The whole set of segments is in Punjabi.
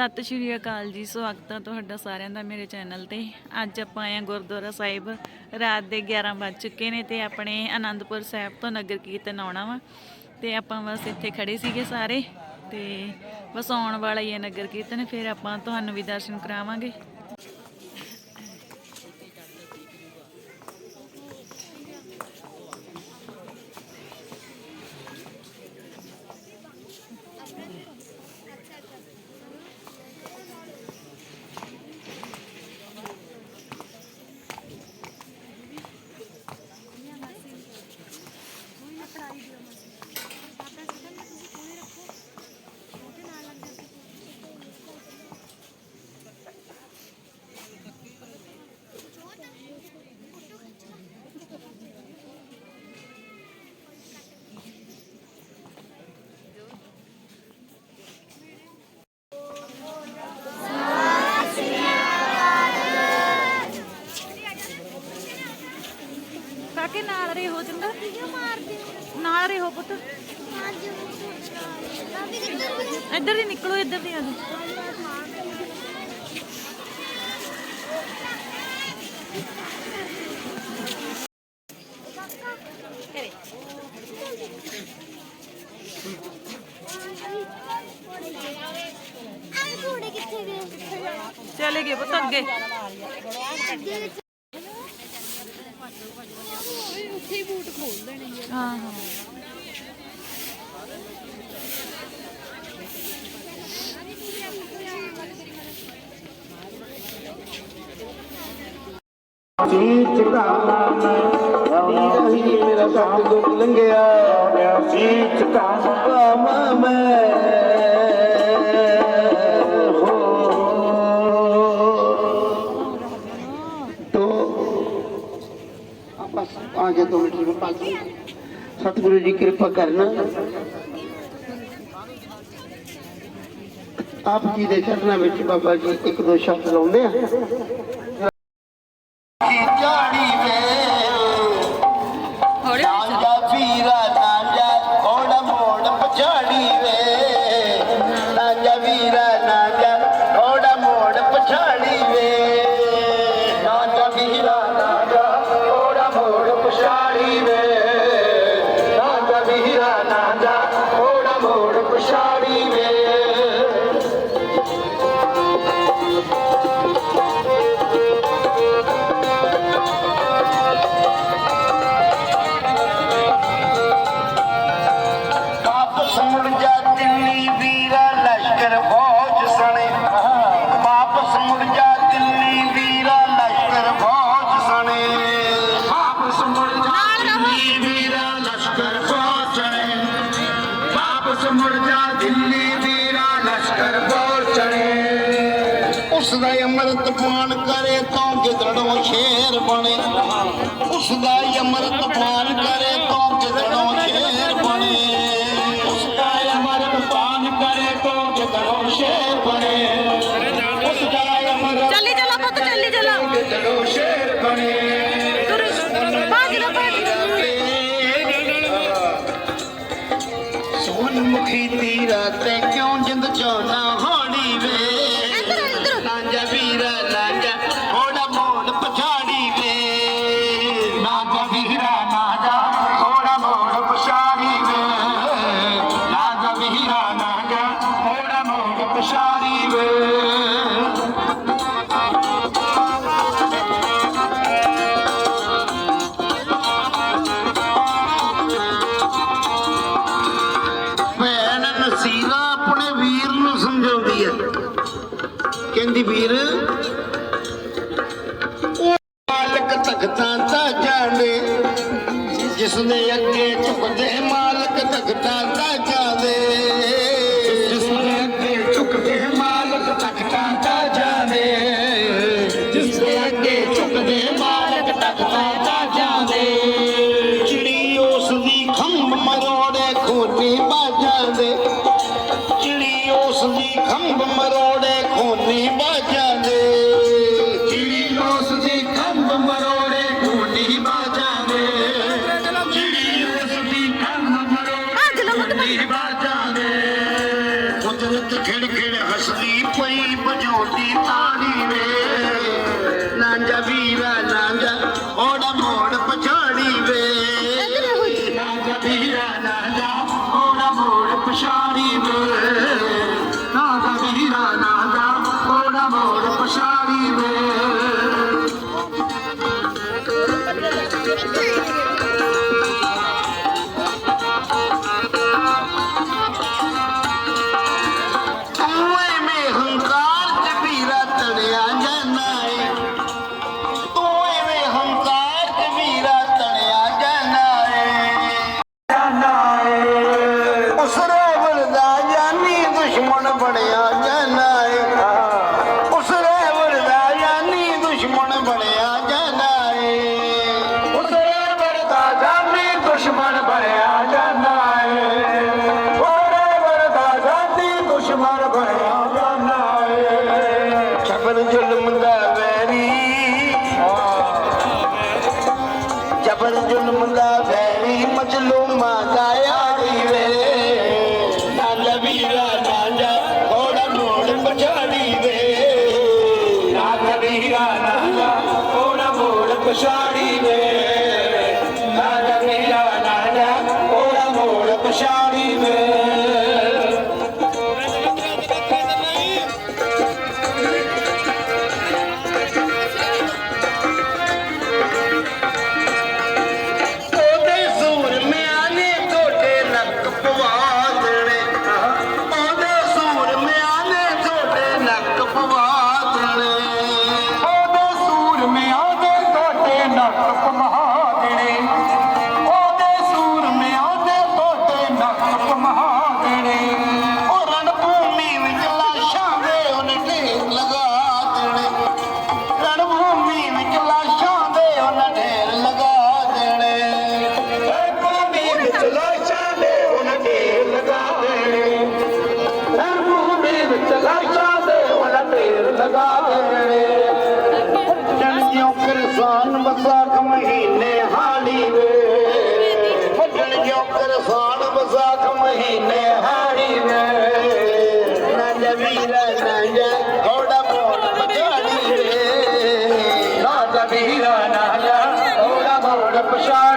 ਸਤਿ ਸ਼੍ਰੀ ਅਕਾਲ ਜੀ, ਸਵਾਗਤ ਹੈ ਤੁਹਾਡਾ ਸਾਰਿਆਂ ਦਾ ਮੇਰੇ ਚੈਨਲ ਤੇ। ਅੱਜ ਆਪਾਂ ਆਏ ਹਾਂ ਗੁਰਦੁਆਰਾ ਸਾਹਿਬ, ਰਾਤ ਦੇ 11 ਵੱਜ ਚੁੱਕੇ ਨੇ ਤੇ ਆਪਣੇ ਆਨੰਦਪੁਰ ਸਾਹਿਬ ਤੋਂ ਨਗਰ ਕੀਰਤਨ ਆਉਣਾ ਵਾ। ਤੇ ਆਪਾਂ ਬਸ ਇੱਥੇ ਖੜੇ ਸੀਗੇ ਸਾਰੇ ਤੇ ਬਸ ਆਉਣ ਵਾਲਾ ਹੀ ਹੈ ਨਗਰ ਕੀਰਤਨ, ਫਿਰ ਆਪਾਂ ਤੁਹਾਨੂੰ ਵੀ ਦਰਸ਼ਨ ਕਰਾਵਾਂਗੇ ਕਾਕੇ ਨਾਲ ਰਹੋ ਚੰਗਾ ਨਾਲ ਰਹੋ ਪੁੱਤ ਇੱਧਰ ਦੀ ਨਿਕਲੋ ਇੱਧਰ ਦੀ ਆ ਜਾਓ ਘੋੜੇ ਕਿੱਥੇ ਗਏ ਚਲੇ ਗਏ ਪੁੱਤ ਅੱਗੇ ਉੱਥੇ ਹੀ ਬੂਟ ਖੋਲ ਦੇਣੇ ਹਾਂ ਹਾਂ ਸ਼ਬਦ ਗੁਣ ਲੰਘਿਆ, ਮੈਂ ਸੀਚ ਕਾਮਾ ਮੈਂ। ਹੋ। ਤੋ ਆਪਸ ਆਗੇ ਤੋਂ ਮਿੰਟ ਵਿੱਚ ਪਾਸ ਸਤਿਗੁਰੂ ਜੀ ਕਿਰਪਾ ਕਰਨਾ। ਆਪ ਜੀ ਦੇ ਚਰਨਾਂ ਵਿੱਚ ਬਾਬਾ ਜੀ ਇੱਕ ਦੋ ਸ਼ਬਦ ਲਾਉਂਦੇ ਆ। सुखी ती ते क्यू जिंद ਕਹਿੰਦੀ ਵੀਰ। ਉਹ ਮਾਲਕ ਤਖਤਾਂ ਦਾ ਜਾਣੇ ਜਿਸ ਨੇ ਅੱਗੇ ਝੁਕਦੇ ਮਾਲਕ ਤਖਤਾਂ ਦਾ ਜਾਣੇ। ਜਿਸ ਨੇ ਅੱਗੇ ਝੁਕਦੇ ਮਾਲਕ ਤਖਤਾਂ ਦਾ ਜਾਣੇ। ਜਿਸ ਨੇ ਅੱਗੇ ਝੁਕਦੇ ਮਾਲਕ ਤਖਤਾਂ ਦਾ ਜਾਣੇ। ਚਿੜੀ ਉਸ ਦੀ ਖੰਭ ਮਰੋੜੇ ਖੋਟੀ ਬਾਜਾਂ ਦੇ পশারি বে নাগা বিরা নাগা ওরা মোর পশারি বে Pushari, Nana, Nana, Nana, Nana, Nana, Nana, Nana, અષાઢ વસાખ મહિને હારી રે નજવીર નજર ઓડા મોડ પછાડી રે નજવીર નજર ઓડા મોડ પછાડી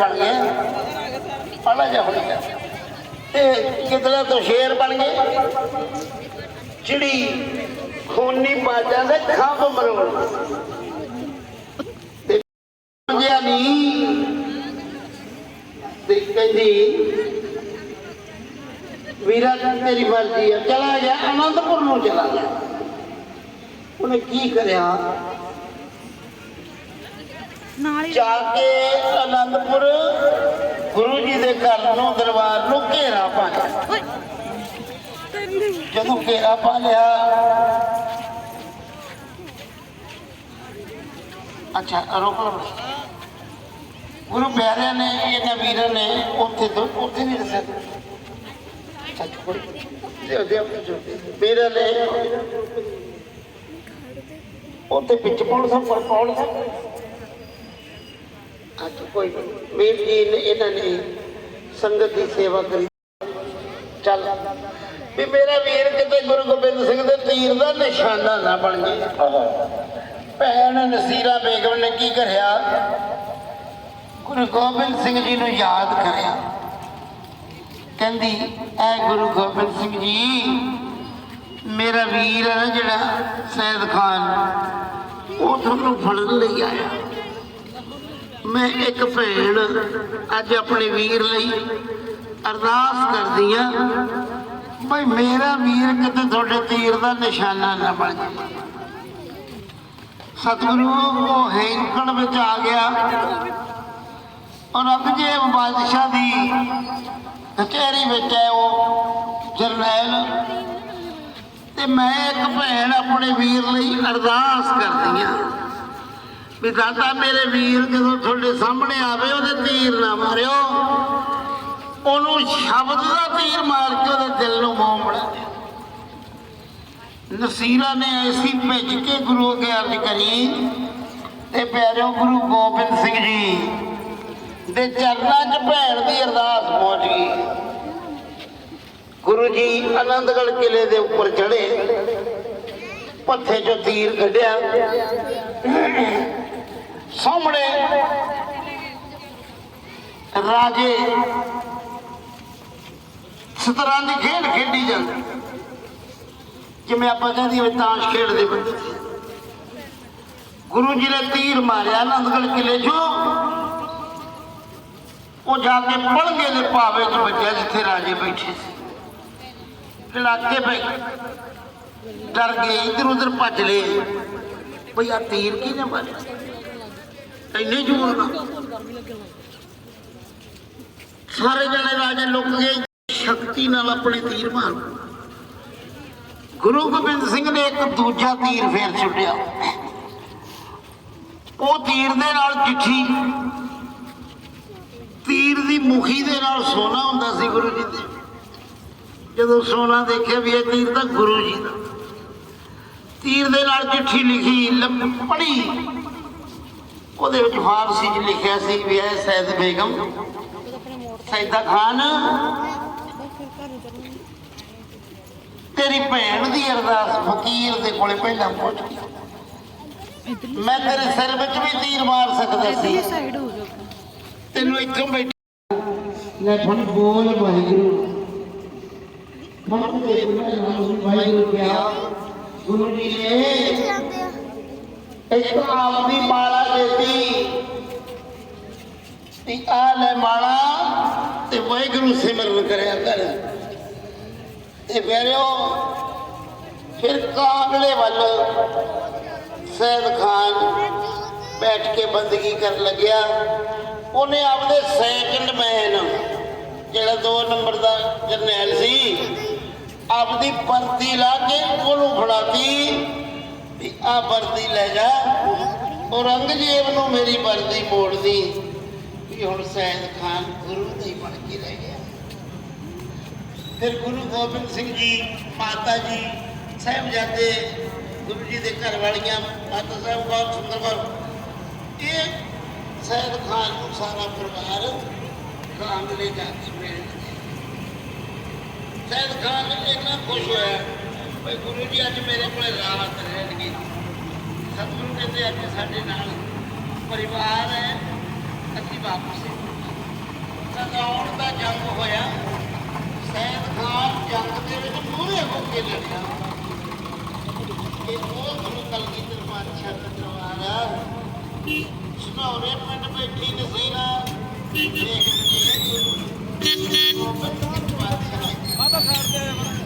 ਬਣ ਗਏ। ਆਲਾ ਜਿਹਾ ਹੋ ਗਿਆ ਤੇ ਕਿਦਰੇ ਤੋਂ ਸ਼ੇਰ ਬਣ ਗਏ? ਜਿਹੜੀ ਖੂਨੀ ਬਾਜਾਂ ਦੇ ਖੰਭ ਮਰੋੜ। ਤੇ ਗਿਆ ਨਹੀਂ। ਤੇ ਕਹਿੰਦੀ, ਵੀਰਾ, ਤੇਰੀ ਮਰਜ਼ੀ ਹੈ ਚਲਾ ਗਿਆ, ਅਨੰਦਪੁਰ ਨੂੰ ਚਲਾ ਗਿਆ। ਉਹਨੇ ਕੀ ਕਰਿਆ? ਜਾ ਕੇ ਅਨੰਦਪੁਰ ਗੁਰੂ ਜੀ ਦੇ ਘਰ ਨੂੰ ਦਰਬਾਰ ਨੂੰ ਘੇਰਾ ਪਾ ਲਿਆ। ਜਦੋਂ ਘੇਰਾ ਪਾ ਲਿਆ ਅੱਛਾ ਰੋਕ ਲਓ ਗੁਰੂ ਪਿਆਰਿਆਂ ਨੇ ਇਹਨਾਂ ਵੀਰਾਂ ਨੇ ਉੱਥੇ ਦੋ ਉੱਥੇ ਨਹੀਂ ਦੱਸਿਆ। ਸੱਚ ਕੋਈ ਦੇ ਮੇਰਾ ਲੈ ਉੱਥੇ ਵਿੱਚ ਸਭ ਕੌਣ ਸਭ ਅੱਜ ਕੋਈ। ਵੀਰ ਜੀ ਨੇ ਇਹਨਾਂ ਨੇ ਸੰਗਤ ਦੀ ਸੇਵਾ ਕਰੀ। ਚੱਲ। ਵੀ ਮੇਰਾ ਵੀਰ ਕਿਤੇ ਗੁਰੂ ਗੋਬਿੰਦ ਸਿੰਘ ਦੇ ਤੀਰ ਦਾ ਨਿਸ਼ਾਨਾ ਨਾ ਬਣ ਜੇ। ਭੈਣ ਨਸੀਰਾ ਬੇਗਮ ਨੇ ਕੀ ਕਰਿਆ? ਗੁਰੂ ਗੋਬਿੰਦ ਸਿੰਘ ਜੀ ਨੂੰ ਯਾਦ ਕਰਿਆ। ਕਹਿੰਦੀ ਐ ਗੁਰੂ ਗੋਬਿੰਦ ਸਿੰਘ ਜੀ ਮੇਰਾ ਵੀਰ ਹੈ ਜਿਹੜਾ ਸੈਦ ਖਾਨ ਉਹ ਤੁਹਾਨੂੰ ਫੜਨ ਲਈ ਆਇਆ। ਮੈਂ ਇੱਕ ਭੈਣ ਅੱਜ ਆਪਣੇ ਵੀਰ ਲਈ ਅਰਦਾਸ ਕਰਦੀ ਆ ਬਈ ਮੇਰਾ ਵੀਰ ਕਿਤੇ ਤੁਹਾਡੇ ਤੀਰ ਦਾ ਨਿਸ਼ਾਨਾ ਨਾ ਬਣ ਜਾਵੇ। ਸਤਿਗੁਰੂ, ਉਹ ਹੈਂਕੜ ਵਿੱਚ ਆ ਗਿਆ ਔਰੰਗਜ਼ੇਬ ਬਾਦਸ਼ਾਹ ਦੀ ਕਚਹਿਰੀ ਵਿੱਚ ਹੈ ਉਹ, ਜਰਨੈਲ। ਤੇ ਮੈਂ ਇੱਕ ਭੈਣ ਆਪਣੇ ਵੀਰ ਲਈ ਅਰਦਾਸ ਕਰਦੀ ਆ ਵੀ ਦਾਦਾ ਮੇਰੇ ਵੀਰ ਜਦੋਂ ਤੁਹਾਡੇ ਸਾਹਮਣੇ ਆਵੇ, ਉਹਦੇ ਤੀਰ ਨਾ ਮਾਰਿਓ। ਉਹਨੂੰ ਸ਼ਬਦ ਦਾ ਤੀਰ ਮਾਰ ਕੇ ਉਹਦੇ ਦਿਲ ਨੂੰ ਮੋਹ ਬਣਾ ਦਿਓ। ਨਸੀਰਾ ਨੇ ਐਸੀ ਭੇਜ ਕੇ ਗੁਰੂ ਅੱਗੇ ਅਰਜ਼ ਕਰੀ, ਤੇ ਪਿਆਰਿਓ ਗੁਰੂ ਗੋਬਿੰਦ ਸਿੰਘ ਜੀ, ਦੇ ਚਰਨਾਂ 'ਚ ਭੈਣ ਦੀ ਅਰਦਾਸ ਪਹੁੰਚ ਗਈ। ਗੁਰੂ ਜੀ ਆਨੰਦਗੜ੍ਹ ਕਿਲੇ ਦੇ ਉੱਪਰ ਚੜੇ ਪੱਥੇ 'ਚੋਂ ਤੀਰ ਕੱਢਿਆ। ਸਾਹਮਣੇ ਰਾਜੇ ਸਤਰਾਂ ਦੀ ਖੇਡ ਖੇਡੀ ਜਾਂਦੀ। ਜਿਵੇਂ ਆਪਾਂ ਕਹਿੰਦੇ ਵੀ ਤਾਸ਼ ਖੇਡਦੇ ਬੰਦੇ। ਗੁਰੂ ਜੀ ਨੇ ਤੀਰ ਮਾਰਿਆ, ਆਨੰਦਗੜ੍ਹ ਕਿਲੇ 'ਚੋਂ। ਉਹ ਜਾ ਕੇ ਪਲੰਗੇ ਦੇ ਭਾਵੇ 'ਚ ਵੱਜਿਆ ਜਿੱਥੇ ਰਾਜੇ ਬੈਠੇ ਸੀ। ਇਲਾਕੇ ਪੈ ਡਰ ਗਏ ਇਧਰ ਉਧਰ ਭੱਜ ਲਏ। ਭਈ ਆ ਤੀਰ ਕਿਹਨੇ ਮਾਰਿਆ? ਇੰਨੇ ਜ਼ੋਰ ਸਾਰੇ ਜਣੇ ਰਾਜੇ ਲੁੱਕ ਗਏ, ਸ਼ਕਤੀ ਨਾਲ ਆਪਣੇ ਤੀਰ ਮਾਰ। ਗੁਰੂ ਗੋਬਿੰਦ ਸਿੰਘ ਨੇ ਇੱਕ ਦੂਜਾ ਤੀਰ ਫੇਰ ਛੁੱਟਿਆ। ਉਹ ਤੀਰ ਦੇ ਨਾਲ ਚਿੱਠੀ, ਤੀਰ ਦੀ ਮੁਖੀ ਦੇ ਨਾਲ ਸੋਨਾ ਹੁੰਦਾ ਸੀ ਗੁਰੂ ਜੀ ਦੇ। ਜਦੋਂ ਸੋਨਾ ਦੇਖਿਆ ਵੀ ਇਹ ਤੀਰ ਤਾਂ ਗੁਰੂ ਜੀ ਦਾ। ਤੀਰ ਦੇ ਨਾਲ ਚਿੱਠੀ ਲਿਖੀ, ਲੰਮ- ਉਹਦੇ ਵਿੱਚ ਫਾਰਸੀ 'ਚ ਲਿਖਿਆ ਸੀ ਵੀ ਇਹ ਸੈਦ ਬੇਗਮ ਸੈਦਾ ਖਾਨ ਤੇਰੀ ਭੈਣ ਦੀ ਅਰਦਾਸ ਫਕੀਰ ਦੇ ਕੋਲੇ ਪਹਿਲਾਂ ਪਹੁੰਚ ਗਈ ਮੈਂ ਤੇਰੇ ਸਿਰ ਵਿੱਚ ਵੀ ਤੀਰ ਮਾਰ ਸਕਦਾ ਸੀ। ਤੈਨੂੰ ਇੱਥੋਂ ਬੈਠ ਲੈ ਹੁਣ ਬੋਲ ਵਾਹਿਗੁਰੂ। ਮਨ ਦੇ ਗੁਰੂ ਵਾਹਿਗੁਰੂ ਕਿਹਾ ਗੁਰੂ ਜੀ ਨੇ ਜਾਂਦੇ ਆ ਇੱਕ ਆਪਦੀ ਮਾਲਾ ਦੇਤੀ। ਤੇ ਆ ਲੈ ਮਾਲਾ ਤੇ ਵਾਹਿਗੁਰੂ ਸਿਮਰਨ ਕਰਿਆ ਕਰ। ਤੇ ਫਿਰਿਓ ਫਿਰ ਕਾਂਗਲੇ ਵੱਲ ਸੈਦ ਖਾਨ ਬੈਠ ਕੇ ਬੰਦਗੀ ਕਰਨ ਲੱਗਿਆ। ਉਹਨੇ ਆਪਦੇ ਸੈਕਿੰਡ ਮੈਨ ਜਿਹੜਾ 2 ਨੰਬਰ ਦਾ ਜਰਨੈਲ ਸੀ, ਆਪਦੀ ਪੰਤੀ ਲਾ ਕੇ ਉਹਨੂੰ ਫੜਾਤੀ। ਵੀ ਆ ਵਰਦੀ ਲੈ ਜਾ। ਔਰੰਗਜ਼ੇਬ ਨੂੰ ਮੇਰੀ ਵਰਦੀ ਮੋੜਦੀ। ਵੀ ਹੁਣ ਸੈਦ ਖਾਨ ਗੁਰੂ ਨਹੀਂ ਬਣ ਕੇ ਰਹਿ ਗਿਆ। ਫਿਰ ਗੁਰੂ ਗੋਬਿੰਦ ਸਿੰਘ ਜੀ, ਮਾਤਾ ਜੀ, ਸਾਹਿਬਜ਼ਾਦੇ, ਗੁਰੂ ਜੀ ਦੇ ਘਰ ਵਾਲੀਆਂ, ਮਾਤਾ ਸਾਹਿਬ ਬਹੁਤ ਸੁੰਦਰ ਕੌਰ ਇਹ ਸੈਦ ਖਾਨ ਨੂੰ ਸਾਰਾ ਪਰਿਵਾਰ ਕਾਂਗਲੇ ਜਾ ਕੇ ਮਿਲ ਸੈਦ ਖਾਨ ਇੰਨਾ ਖੁਸ਼ ਹੋਇਆ। ਵੀ ਗੁਰੂ ਜੀ, ਅੱਜ ਮੇਰੇ ਕੋਲੇ ਰਾਤ ਰਹਿਣਗੇ ਸਤਿਗੁਰੂ ਕਹਿੰਦੇ ਅੱਜ ਸਾਡੇ ਨਾਲ ਪਰਿਵਾਰ ਹੈ, ਅਸੀਂ ਵਾਪਸ। ਸਦਾਉਣ ਦਾ ਜੰਗ ਹੋਇਆ। ਸੈਦ ਖਾਨ ਜੰਗ ਦੇ ਵਿੱਚ ਪੂਰੇ ਹੋ ਕੇ ਲੜਿਆ। ਇਹ ਉਹ ਗੁਰੂ ਕਲਗੀਧਰ ਪਾਤਸ਼ਾਹ ਦਾ ਦਰਬਾਰ ਆ। ਪਿੰਡ ਬੈਠੀ ਨਸੀਨਾ ਦੇਖ ਜੀ ਗੁਰੂ ਪਾਤਸ਼ਾਹ ਸਾਹਿਬ ਦੇ